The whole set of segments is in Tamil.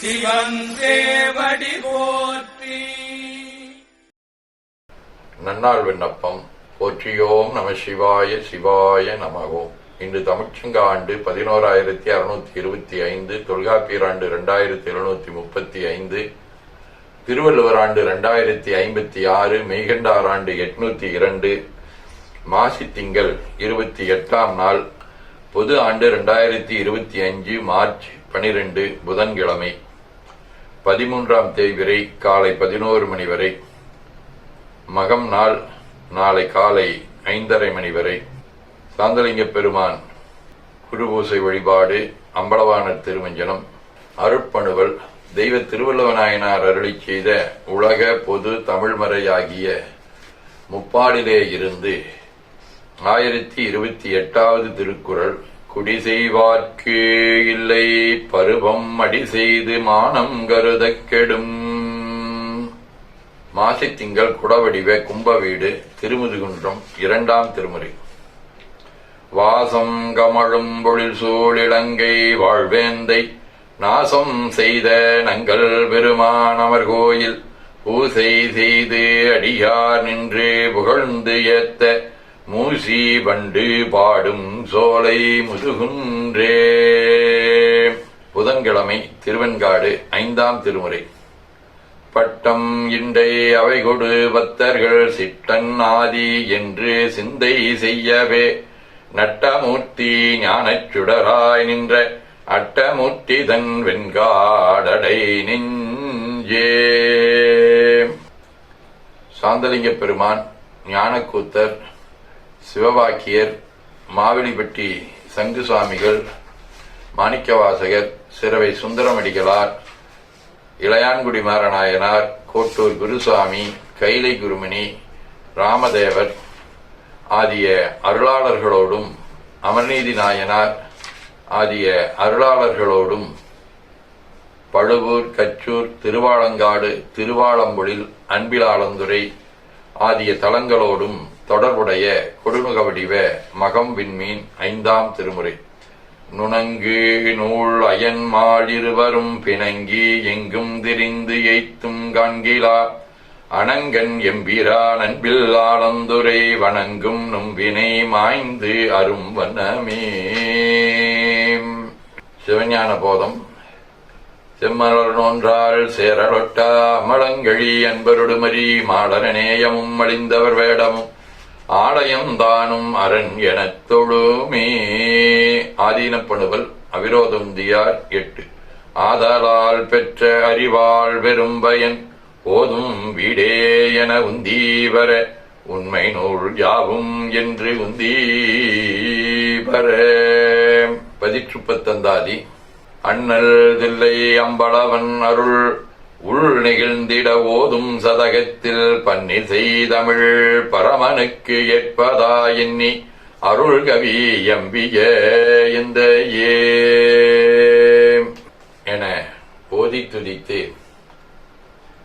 சிவன் போற்றி. நன்னாள் விண்ணப்பம். போற்றியோம் நம சிவாய சிவாய நமகோம் இன்று தமிழ்ச்சங்க ஆண்டு பதினோராயிரத்தி அறுநூத்தி இருபத்தி ஐந்து தொல்காப்பியர் ஆண்டு இரண்டாயிரத்தி எழுநூத்தி முப்பத்தி ஐந்து திருவள்ளுவர் ஆண்டு இரண்டாயிரத்தி ஐம்பத்தி ஆறு மெய்கண்டார் ஆண்டு எட்நூத்தி இரண்டு மாசி திங்கள் இருபத்தி எட்டாம் நாள் பொது ஆண்டு இரண்டாயிரத்தி இருபத்தி அஞ்சு மார்ச் பனிரெண்டு புதன்கிழமை. பதிமூன்றாம் தேதி வரை காலை பதினோரு மணி வரை மகம் நாள் நாளை காலை ஐந்தரை மணி வரை. சாந்தலிங்க பெருமான் குருபூசை வழிபாடு அம்பலவாணர் திருமஞ்சனம் அருட்பணுவல் தெய்வ திருவள்ளுவநாயனார் அருளி செய்த உலக பொது தமிழ்மறையாகிய முப்பாடிலே இருந்து ஆயிரத்தி இருபத்தி எட்டாவது திருக்குறள் குடி செய்வார்க்கு இல்லை. பருவம் அடி செய்து மானம் கருதக் கெடும். மாசித்திங்கள் குடவடிவ கும்ப வீடு திருமுதுகுன்றம் இரண்டாம் திருமுறை. வாசம் கமழும் பொழில் சூழ் இலங்கை வாழ்வேந்தை. நாசம் செய்த நங்கள் பெருமானவர் கோயில். பூசை செய்து அடியார் நின்று புகழ்ந்து ஏத்த மூசி பண்டு பாடும் சோலை முதுகுன்றே. புதன்கிழமை திருவெண்காடு ஐந்தாம் திருமுறை. பட்டம் இண்டை அவை கொடு பத்தர்கள் சிட்டன் ஆதி என்று சிந்தை செய்யவே. நட்டமூர்த்தி ஞானச் சுடராய் நின்ற அட்டமூர்த்தி தன் வெண்காடடை நெஞ்சே. சாந்தலிங்க பெருமான் ஞானக்கூத்தர் சிவவாக்கியர் மாவெளிப்பட்டி சங்கு சுவாமிகள் மாணிக்கவாசகர் சிறவை சுந்தரமடிகளார் இளையான்குடி மாரநாயனார் கோட்டூர் குருசாமி கைலை குருமணி ராமதேவர் ஆகிய அருளாளர்களோடும் அமர்நீதி நாயனார் ஆகிய அருளாளர்களோடும் பழுவூர் கச்சூர் திருவாலங்காடு திருவாளம்பொழில் அன்பிலாளந்துறை ஆகிய தலங்களோடும் தொடர்புடைய கொடுமுக வடிவ மகம் விண்மீன் ஐந்தாம் திருமுறை. நுணங்கு நூல் அயன் மாழிருவரும் பிணங்கி எங்கும் திரிந்து எய்த்தும் காண்கிலா. அணங்கன் எம்பீரா நண்பில் ஆனந்துரை வணங்கும் நும்பினை மாய்ந்து அரும் வண்ணமே. சிவஞான போதம். செம்மலர் நோன்றாள் சேரலொட்டா அமலங்கழி அன்பருடுமரி மாடரநேயமும் அழிந்தவர் வேடமும் ஆலயம் தானும் அரண் எனத் தொழுமே. ஆதீனப்பணுவல் அவிரோதந்தியார் எட்டு. ஆதலால் பெற்ற அறிவாள் பெரும் பயன் போதும் வீடே என உந்தீவர. உண்மை நூல் யாவும் என்று உந்தீவர. பதிற்றுப்பத்தந்தாதி. அண்ணல் தில்லை அம்பளவன் அருள் உள் நெகிழ்ந்திட ஓதும் சதகத்தில் பன்னி செய்தமிழ் பரமனுக்கு ஏற்பதா எண்ணி அருள் கவி எம்பிய இந்த என போதி துதித்து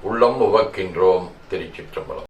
உள்ளம் உவக்கின்றோம் திருச்சிற்றம்பலம்.